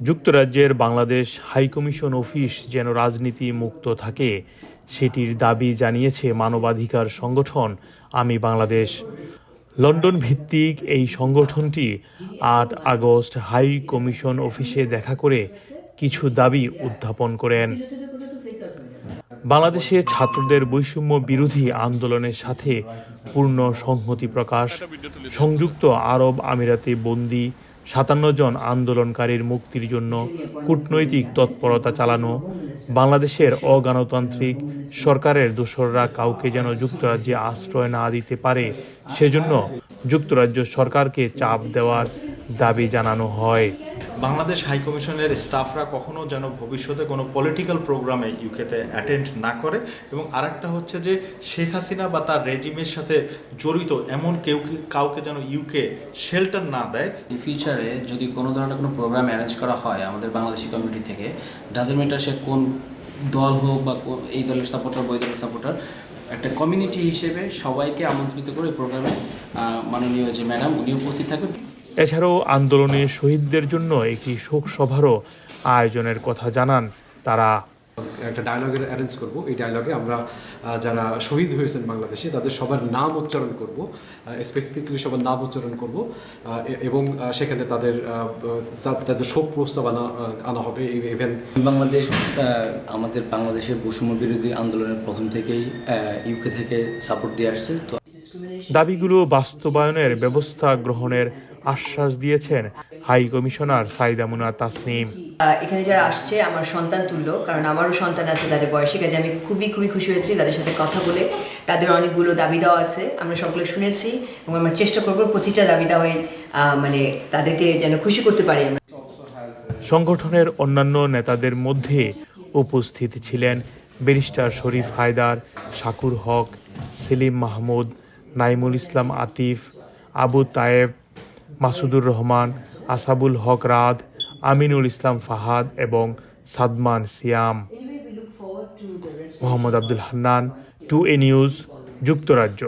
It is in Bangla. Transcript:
যুক্তরাজ্যের বাংলাদেশ হাইকমিশন অফিস যেন রাজনীতি মুক্ত থাকে, সেটির দাবি জানিয়েছে মানবাধিকার সংগঠন, আমি বাংলাদেশ। লন্ডন ভিত্তিক এই সংগঠনটি আট আগস্ট হাই কমিশন অফিসে দেখা করে কিছু দাবি উত্থাপন করেন। বাংলাদেশে ছাত্রদের বৈষম্য বিরোধী আন্দোলনের সাথে পূর্ণ সংহতি প্রকাশ। সংযুক্ত আরব আমিরাতে বন্দি সাতান্ন জন আন্দোলনকারীর মুক্তির জন্য কূটনৈতিক তৎপরতা চালানো, বাংলাদেশের অগণতান্ত্রিক সরকারের দোসররা কাউকে যেন যুক্তরাজ্যে আশ্রয় না দিতে পারে, সেজন্য যুক্তরাজ্য সরকারকে চাপ দেওয়ার দাবি জানানো হয়। বাংলাদেশ হাই কমিশনের স্টাফরা কখনো যেন ভবিষ্যতে কোনো পলিটিক্যাল প্রোগ্রামে ইউকেতে অ্যাটেন্ড না করে এবং আরেকটা হচ্ছে যে শেখ হাসিনা বা তার রেজিমের সাথে জড়িত এমন কেউ কাউকে যেন ইউকে শেল্টার না দেয়। ইন ফিউচারে যদি কোনো ধরনের কোনো প্রোগ্রাম অ্যারেঞ্জ করা হয় আমাদের বাংলাদেশি কমিউনিটি থেকে ডাজেন্ট ম্যাটার সে কোন দল হোক বা এই দলের সাপোর্টার বা ওই দলের সাপোর্টার একটা কমিউনিটি হিসেবে সবাইকে আমন্ত্রিত করে প্রোগ্রামে মাননীয় যে ম্যাডাম উনি উপস্থিত থাকবেন। এছাড়াও আন্দোলনে শহীদদের জন্য একটি শোক সভারও আয়োজনের কথা জানান তারা। একটা ডায়লগের অ্যারেঞ্জ করব। এই ডায়লগে আমরা যারা শহীদ হয়েছেন বাংলাদেশে তাদের সবার নাম উচ্চারণ করব। স্পেসিফিকলি সবার নাম উচ্চারণ করব। এবং সেখানে তাদের তাদের শোক প্রস্তাব আনা আনা হবে। ইভেন বাংলাদেশ আমাদের বাংলাদেশের বৈষম্য বিরোধী আন্দোলনের প্রথম থেকেই ইউকে থেকে সাপোর্ট দিয়ে আসছে। তো দাবিগুলো বাস্তবায়নের ব্যবস্থা গ্রহণের আশ্বাস দিয়েছেন হাই কমিশনার সাইদা মুনা তাসনিম। এখানে যারা আসছে আমার সন্তান তুল্য কারণ আমারও সন্তান আছে তাদের বয়সী কাজে আমি খুবই খুবই খুশি হয়েছি তাদের সাথে কথা বলে। তাদের অনেকগুলো দাবি দেওয়া আছে আমরা সকলে শুনেছি এবং আমরা চেষ্টা করব প্রতিটা দাবি দেওয়াই মানে তাদেরকে যেন খুশি করতে পারি আমরা। সংগঠনের অন্যান্য নেতাদের মধ্যে উপস্থিত ছিলেন ব্যারিস্টার শরীফ হায়দার শাকুর হক সেলিম মাহমুদ নাইমুল ইসলাম আতিফ আবু তায়েব মাসুদুর রহমান, আসাবুল হক রাদ, আমিনুল ইসলাম ফাহাদ এবং Sadman Siam. Mohammad Abdul Hannan, T A news, যুক্তরাজ্য।